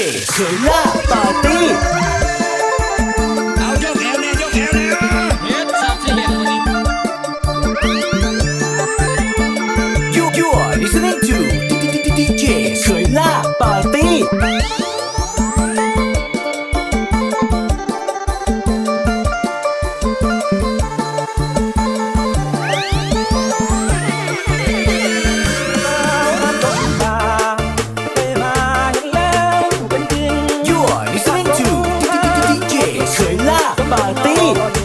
เก๋เคล่าปาร์ตี้ Brasil.